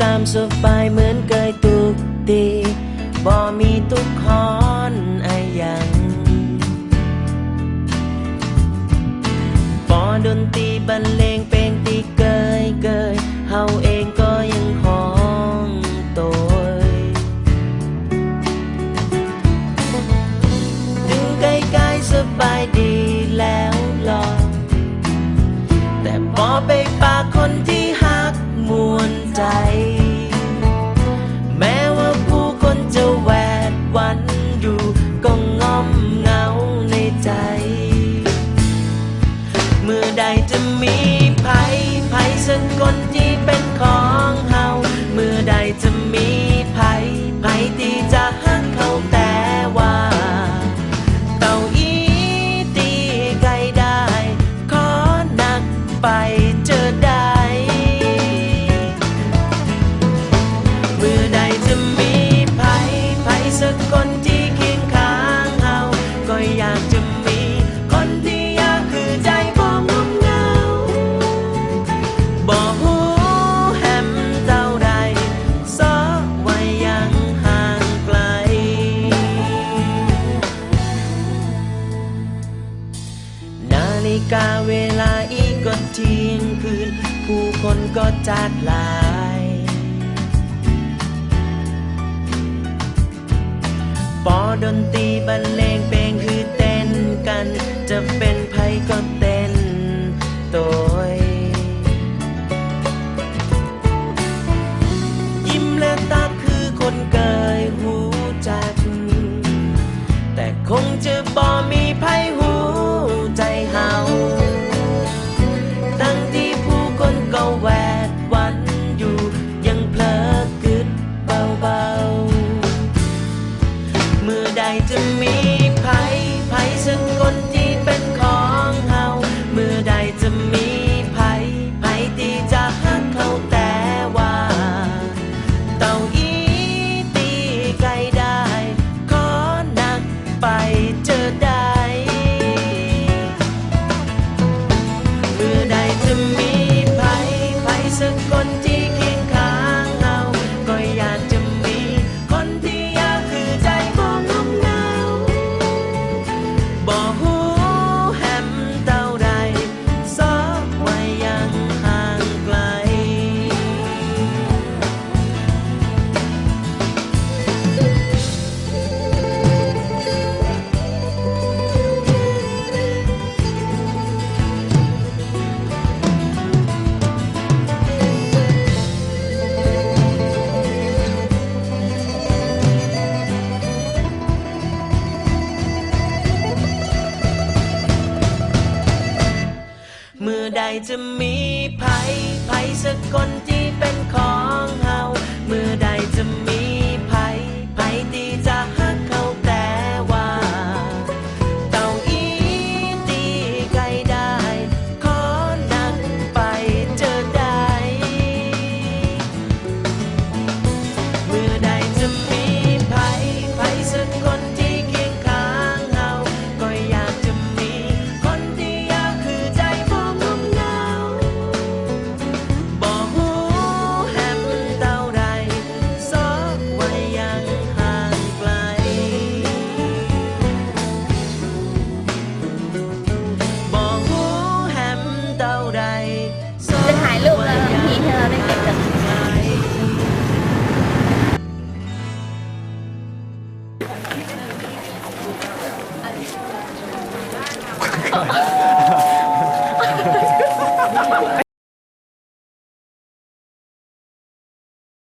ความสบายเหมือนเกยตุกตีบ่มีตุกคอนอะหยังปอดนตีบรรเลงเพลงตีเกยเกยเฮาเองก็ยังห้องโตยถึงใกล้ๆสบายดีแล้วหรอแต่พอไปปากคนที่หักมวนใจ ไปเจอได้เมื่อใดจะมีภัยภัยสักคนที่เคียงข้างเฮาก็อยากจะมีคนที่อยากคือใจบ่งมเหงาบ่หูแฮมเท่าใดซอไว้ยังห่างไกล นาฬิกาเวลาอี ก็เที่ยงคืน ผู้คนก็จากลาย ปอดนตรีบรรเลงเป็น ใใดจะมีภัยภัยสักคนที่เป็นของ 그看.